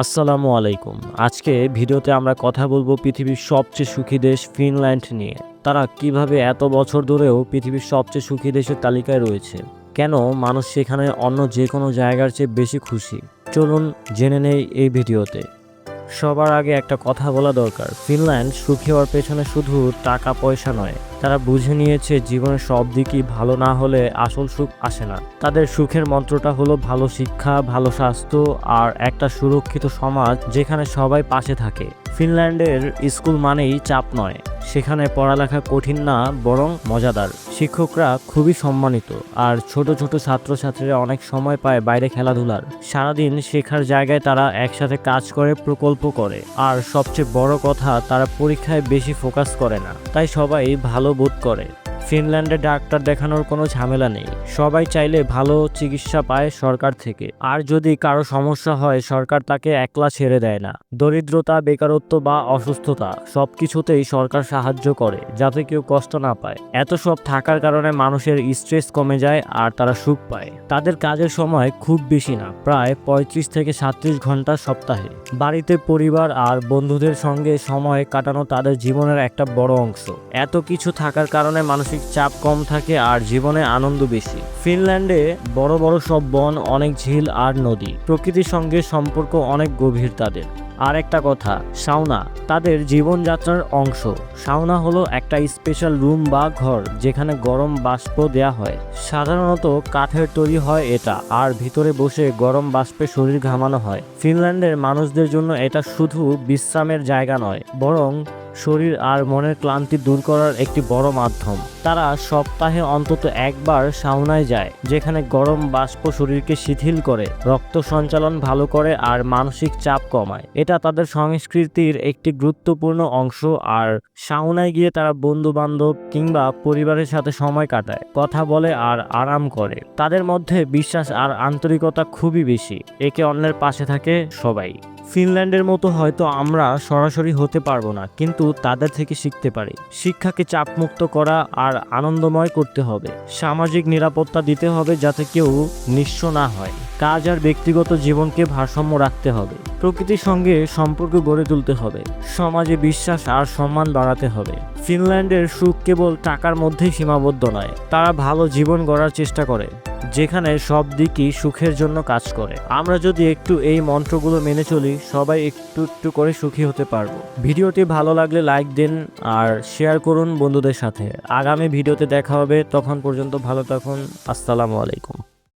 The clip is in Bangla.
আসসালামু আলাইকুম। আজকে ভিডিওতে আমরা কথা বলব পৃথিবীর সবচেয়ে সুখী দেশ ফিনল্যান্ড নিয়ে। তারা কীভাবে এত বছর ধরেও পৃথিবীর সবচেয়ে সুখী দেশের তালিকায় রয়েছে? কেন মানুষ সেখানে অন্য যে কোনো জায়গার চেয়ে বেশি খুশি? চলুন জেনে নেই এই ভিডিওতে। সবার আগে একটা কথা বলা দরকার। ফিনল্যান্ড সুখী হওয়ার পেছনে শুধু টাকা, পয়সা নয়, তারা বুঝে নিয়েছে জীবনের সব দিকই ভালো না হলে আসল সুখ আসে না। তাদের সুখের মন্ত্রটা হলো ভালো শিক্ষা, ভালো স্বাস্থ্য আর একটা সুরক্ষিত সমাজ যেখানে সবাই পাশে থাকে। ফিনল্যান্ডের স্কুল মানেই চাপ নয়। সেখানে পড়ালেখা কঠিন না, বরং মজাদার। শিক্ষকরা খুবই সম্মানিত, আর ছোট ছোট ছাত্রছাত্রীরা অনেক সময় পায় বাইরে খেলাধুলার। সারাদিন শেখার জায়গায় তারা একসাথে কাজ করে, প্রকল্প করে, আর সবচেয়ে বড় কথা, তারা পরীক্ষায় বেশি ফোকাস করে না। তাই সবাই ভালো বোধ করে। ফিনল্যান্ডে ডাক্তার দেখানোর কোনো ঝামেলা নেই। সবাই চাইলে ভালো চিকিৎসা পায় সরকার থেকে। আর যদি কারও সমস্যা হয়, সরকার তাকে একলা ছেড়ে দেয় না। দরিদ্রতা, বেকারত্ব বা অসুস্থতা সব কিছুতেই সরকার সাহায্য করে, যাতে কেউ কষ্ট না পায়। এত সব থাকার কারণে মানুষের স্ট্রেস কমে যায় আর তারা সুখ পায়। তাদের কাজের সময় খুব বেশি না, প্রায় পঁয়ত্রিশ থেকে সাত্রিশ ঘণ্টা সপ্তাহে। বাড়িতে পরিবার আর বন্ধুদের সঙ্গে সময় কাটানো তাদের জীবনের একটা বড় অংশ। এত কিছু থাকার কারণে মানসিক চাপ কম থাকে আর জীবনে আনন্দ বেশি। ফিনল্যান্ডে বড় বড় সব বন, অনেক ঝিল আর নদী। প্রকৃতির সঙ্গে সম্পর্ক অনেক গভীর তাদের। আর একটা কথা সাউনা তাদের জীবনযাত্রার অংশ। সাউনা হলো একটা স্পেশাল রুম বা ঘর যেখানে গরম বাষ্প দেয়া হয়। সাধারণত কাঠের তৈরি হয় এটা, আর ভিতরে বসে গরম বাষ্পে শরীর ঘামানো হয়। ফিনল্যান্ডের মানুষদের জন্য এটা শুধু বিশ্রামের জায়গা নয়, বরং শরীর আর মনের ক্লান্তি দূর করার একটি বড় মাধ্যম। তারা সপ্তাহে অন্তত একবার সাউনায় যায়, যেখানে গরম বাষ্প শরীরকে শিথিল করে, রক্ত সঞ্চালন ভালো করে আর মানসিক চাপ কমায়। এটা তাদের সংস্কৃতির একটি গুরুত্বপূর্ণ অংশ আর সাউনায় গিয়ে তারা বন্ধু বান্ধব কিংবা পরিবারের সাথে সময় কাটায়, কথা বলে আর আরাম করে। তাদের মধ্যে বিশ্বাস আর আন্তরিকতা খুবই বেশি। একে অন্যের পাশে থাকে সবাই। ফিনল্যান্ডের মতো হয়তো আমরা সরাসরি হতে পারব না, কিন্তু তাদের থেকে শিখতে পারি। শিক্ষাকে চাপমুক্ত করা আর আনন্দময় করতে হবে। সামাজিক নিরাপত্তা দিতে হবে যাতে কেউ নিঃস্ব না হয়। কাজ আর ব্যক্তিগত জীবনকে ভারসাম্য রাখতে হবে। প্রকৃতির সঙ্গে সম্পর্ক গড়ে তুলতে হবে, সমাজে বিশ্বাস আর সম্মান বাড়াতে হবে। ফিনল্যান্ডের সুখ কেবল টাকার মধ্যেই সীমাবদ্ধ নয়, তারা ভালো জীবন গড়ার চেষ্টা করে, যেখানে সব দিকই সুখের জন্য কাজ করে। আমরা যদি একটু এই মন্ত্রগুলো মেনে চলি, সবাই একটু একটু করে সুখী হতে পারব। ভিডিওটি ভালো লাগলে লাইক দিন আর শেয়ার করুন বন্ধুদের সাথে। আগামী ভিডিওতে দেখা হবে, তখন পর্যন্ত ভালো থাকুন। আসসালামু আলাইকুম।